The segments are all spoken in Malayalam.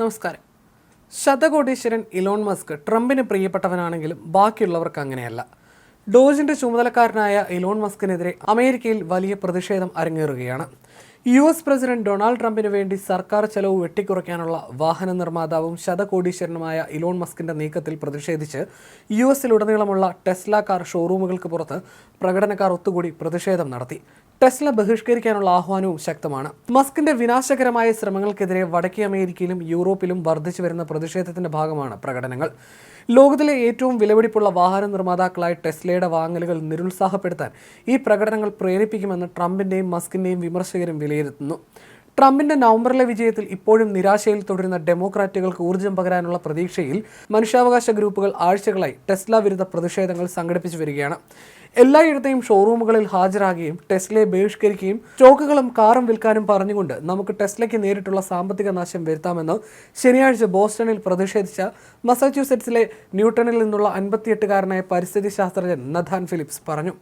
നമസ്കാരം. ശതകോടീശ്വരൻ ഇലോൺ മസ്ക് ട്രംപിന് പ്രിയപ്പെട്ടവനാണെങ്കിലും ബാക്കിയുള്ളവർക്ക് അങ്ങനെയല്ല. ഡോജിന്റെ ചുമതലക്കാരനായ ഇലോൺ മസ്കിനെതിരെ അമേരിക്കയിൽ വലിയ പ്രതിഷേധം അരങ്ങേറുകയാണ്. യു എസ് പ്രസിഡന്റ് ഡൊണാൾഡ് ട്രംപിന് വേണ്ടി സർക്കാർ ചെലവ് വെട്ടിക്കുറയ്ക്കാനുള്ള വാഹന നിർമ്മാതാവും ശതകോടീശ്വരനുമായ ഇലോൺ മസ്കിന്റെ നീക്കത്തിൽ പ്രതിഷേധിച്ച് യു എസിലുടനീളമുള്ള ടെസ്ല കാർ ഷോറൂമുകൾക്ക് പുറത്ത് പ്രകടനക്കാർ ഒത്തുകൂടി പ്രതിഷേധം നടത്തി. ടെസ്ല ബഹിഷ്കരിക്കാനുള്ള ആഹ്വാനവും ശക്തമാണ്. മസ്കിന്റെ വിനാശകരമായ ശ്രമങ്ങൾക്കെതിരെ വടക്കേ അമേരിക്കയിലും യൂറോപ്പിലും വർദ്ധിച്ചു വരുന്ന പ്രതിഷേധത്തിന്റെ ഭാഗമാണ് പ്രകടനങ്ങൾ. ലോകത്തിലെ ഏറ്റവും വിലപിടിപ്പുള്ള വാഹന നിർമ്മാതാക്കളായ ടെസ്ലയുടെ വാങ്ങലുകൾ നിരുത്സാഹപ്പെടുത്താൻ ഈ പ്രകടനങ്ങൾ പ്രേരിപ്പിക്കുമെന്ന് ട്രംപിന്റെയും മസ്കിന്റെയും വിമർശകരും വിലയിരുത്തുന്നു. ട്രംപിന്റെ നവംബറിലെ വിജയത്തിൽ ഇപ്പോഴും നിരാശയിൽ തുടരുന്ന ഡെമോക്രാറ്റുകൾക്ക് ഊർജം പകരാനുള്ള പ്രതീക്ഷയിൽ മനുഷ്യാവകാശ ഗ്രൂപ്പുകൾ ആഴ്ചകളായി ടെസ്ല വിരുദ്ധ പ്രതിഷേധങ്ങൾ സംഘടിപ്പിച്ചു വരികയാണ്. എല്ലായിടത്തെയും ഷോറൂമുകളിൽ ഹാജരാകുകയും ടെസ്ലയെ ബഹിഷ്കരിക്കുകയും സ്റ്റോക്കുകളും കാറും വിൽക്കാനും പറഞ്ഞുകൊണ്ട് നമുക്ക് ടെസ്ലയ്ക്ക് നേരിട്ടുള്ള സാമ്പത്തിക നാശം വരുത്താമെന്ന് ശനിയാഴ്ച ബോസ്റ്റണിൽ പ്രതിഷേധിച്ച മസാച്യൂസെറ്റ്സിലെ ന്യൂട്ടണിൽ നിന്നുള്ള അൻപത്തിയെട്ടുകാരനായ പരിസ്ഥിതി ശാസ്ത്രജ്ഞൻ നഥാൻ ഫിലിപ്സ് പറഞ്ഞു.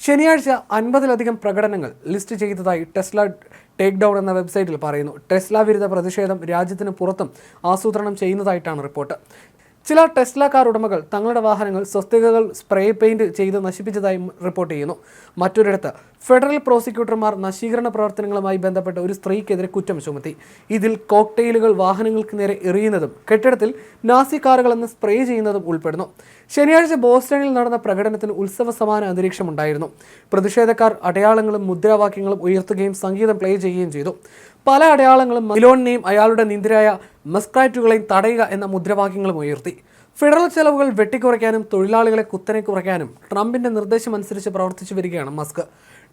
ശനിയാഴ്ച അൻപതിലധികം പ്രകടനങ്ങൾ ലിസ്റ്റ് ചെയ്തതായി ടെസ്ല ടേക്ക് ഡൗൺ എന്ന വെബ്സൈറ്റിൽ പറയുന്നു. ടെസ്ല വിരുദ്ധ പ്രതിഷേധം രാജ്യത്തിന് പുറത്തും ആസൂത്രണം ചെയ്യുന്നതായിട്ടാണ് റിപ്പോർട്ട്. ചില ടെസ്ല കാർ ഉടമകൾ തങ്ങളുടെ വാഹനങ്ങൾ സ്വസ്തികകൾ സ്പ്രേ പെയിന്റ് ചെയ്ത് നശിപ്പിച്ചതായും റിപ്പോർട്ട് ചെയ്യുന്നു. മറ്റൊരിടത്ത് ഫെഡറൽ പ്രോസിക്യൂട്ടർമാർ നശീകരണ പ്രവർത്തനങ്ങളുമായി ബന്ധപ്പെട്ട ഒരു സ്ത്രീക്കെതിരെ കുറ്റം ചുമത്തി. ഇതിൽ കോക്ടെയിലുകൾ വാഹനങ്ങൾക്ക് നേരെ എറിയുന്നതും കെട്ടിടത്തിൽ നാസി കാറുകളെന്ന് സ്പ്രേ ചെയ്യുന്നതും ഉൾപ്പെടുന്നു. ശനിയാഴ്ച ബോസ്റ്റണിൽ നടന്ന പ്രകടനത്തിന് ഉത്സവ സമാന അന്തരീക്ഷമുണ്ടായിരുന്നു. പ്രതിഷേധക്കാർ അടയാളങ്ങളും മുദ്രാവാക്യങ്ങളും ഉയർത്തുകയും സംഗീതം പ്ലേ ചെയ്യുകയും ചെയ്തു. പല അടയാളങ്ങളും മിലോണിനെയും അയാളുടെ നിന്ദിരായ മസ്ക്രാറ്റുകളെയും തടയുക എന്ന മുദ്രാവാക്യങ്ങളും ഉയർത്തി. ഫെഡറൽ ചെലവുകൾ വെട്ടിക്കുറയ്ക്കാനും തൊഴിലാളികളെ കുത്തനെ കുറയ്ക്കാനും ട്രംപിന്റെ നിർദ്ദേശമനുസരിച്ച് പ്രവർത്തിച്ചു വരികയാണ് മസ്ക്.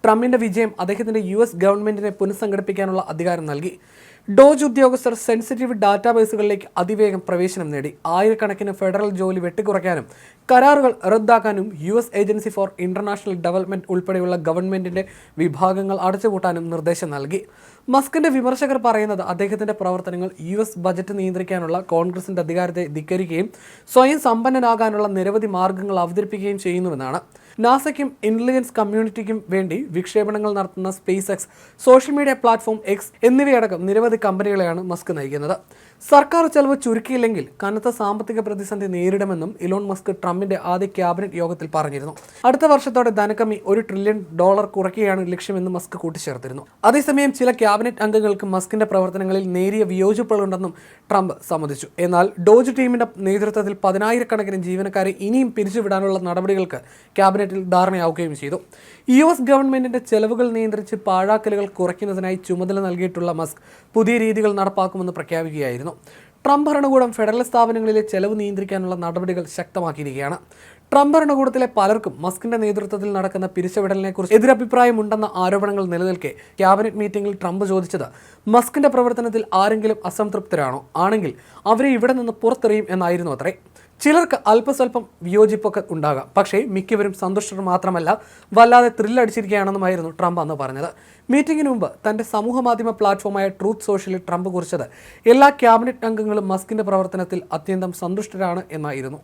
ട്രംപിന്റെ വിജയം അദ്ദേഹത്തിന്റെ യു എസ് ഗവൺമെന്റിനെ പുനഃസംഘടിപ്പിക്കാനുള്ള അധികാരം നൽകി. ഡോജ് ഉദ്യോഗസ്ഥർ സെൻസിറ്റീവ് ഡാറ്റാബേസുകളിലേക്ക് അതിവേഗം പ്രവേശനം നേടി. ആയിരക്കണക്കിന് ഫെഡറൽ ജോലി വെട്ടിക്കുറയ്ക്കാനും കരാറുകൾ റദ്ദാക്കാനും U S agency for international development ഉൾപ്പെടെയുള്ള ഗവൺമെന്റിന്റെ വിഭാഗങ്ങൾ അടച്ചുപൂട്ടാനും നിർദ്ദേശം നൽകി. മസ്കിന്റെ വിമർശകർ പറയുന്നത് അദ്ദേഹത്തിന്റെ പ്രവർത്തനങ്ങൾ യു എസ് ബജറ്റ് നിയന്ത്രിക്കാനുള്ള കോൺഗ്രസിന്റെ അധികാരത്തെ ധിക്കരിക്കുകയും സ്വയം സമ്പന്നനാകാനുള്ള നിരവധി മാർഗങ്ങൾ അവതരിപ്പിക്കുകയും ചെയ്യുന്നുവെന്നാണ്. നാസയ്ക്കും ഇന്റലിജൻസ് കമ്മ്യൂണിറ്റിക്കും വേണ്ടി വിക്ഷേപണങ്ങൾ നടത്തുന്ന SpaceX social media platform X എന്നിവയടക്കം നിരവധി കമ്പനികളെയാണ് മസ്ക് നയിക്കുന്നത്. സർക്കാർ ചെലവ് ചുരുക്കിയില്ലെങ്കിൽ കനത്ത സാമ്പത്തിക പ്രതിസന്ധി നേരിടുമെന്നും ഇലോൺ മസ്ക് ട്രംപിന്റെ ആദ്യ ക്യാബിനറ്റ് യോഗത്തിൽ പറഞ്ഞിരുന്നു. അടുത്ത വർഷത്തോടെ ധനക്കമ്മി ഒരു ട്രില്യൺ ഡോളർ കുറയ്ക്കുകയാണ് ലക്ഷ്യമെന്ന് മസ്ക് കൂട്ടിച്ചേർത്തിരുന്നു. അതേസമയം ചില ക്യാബിനറ്റ് അംഗങ്ങൾക്ക് മസ്കിന്റെ പ്രവർത്തനങ്ങളിൽ നേരിയ വിയോജിപ്പുകളുണ്ടെന്നും ട്രംപ് സമ്മതിച്ചു. എന്നാൽ ഡോജ് ടീമിന്റെ നേതൃത്വത്തിൽ പതിനായിരക്കണക്കിന് ജീവനക്കാരെ ഇനിയും പിരിച്ചുവിടാനുള്ള നടപടികൾക്ക് ക്യാബിനറ്റിൽ ധാരണയാവുകയും ചെയ്തു. യു എസ് ഗവൺമെന്റിന്റെ ചെലവുകൾ നിയന്ത്രിച്ച് പാഴാക്കലുകൾ കുറയ്ക്കുന്നതിനായി ചുമതല നൽകിയിട്ടുള്ള മസ്ക് പുതിയ രീതികൾ നടപ്പാക്കുമെന്ന് പ്രഖ്യാപിക്കുകയായിരുന്നു. ട്രംപ് ഭരണകൂടം ഫെഡറൽ സ്ഥാപനങ്ങളിലെ ചെലവ് നിയന്ത്രിക്കാനുള്ള നടപടികൾ ശക്തമാക്കിയിരിക്കുകയാണ്. ട്രംപ് ഭരണകൂടത്തിലെ പലർക്കും മസ്കിന്റെ നേതൃത്വത്തിൽ നടക്കുന്ന പിരിച്ചുവിടലിനെക്കുറിച്ച് എതിരഭിപ്രായമുണ്ടെന്ന ആരോപണങ്ങൾ നിലനിൽക്കെ ക്യാബിനറ്റ് മീറ്റിംഗിൽ ട്രംപ് ചോദിച്ചത് മസ്കിന്റെ പ്രവർത്തനത്തിൽ ആരെങ്കിലും അസംതൃപ്തരാണോ? ആണെങ്കിൽ അവരെ ഇവിടെ നിന്ന് പുറത്തെറിയും എന്നായിരുന്നു അത്രേ. ചിലർക്ക് അല്പസ്വല്പം വിയോജിപ്പൊക്കെ ഉണ്ടാകാം. പക്ഷേ മിക്കവരും സന്തുഷ്ടർ മാത്രമല്ല വല്ലാതെ ത്രില്ലടിച്ചിരിക്കുകയാണെന്നുമായിരുന്നു ട്രംപ് അന്ന് പറഞ്ഞത്. മീറ്റിംഗിന് മുമ്പ് തന്റെ സമൂഹ മാധ്യമ പ്ലാറ്റ്ഫോമായ ട്രൂത്ത് സോഷ്യലിൽ ട്രംപ് കുറിച്ചത് എല്ലാ ക്യാബിനറ്റ് അംഗങ്ങളും മസ്കിന്റെ പ്രവർത്തനത്തിൽ അത്യന്തം സന്തുഷ്ടരാണ് എന്നായിരുന്നു.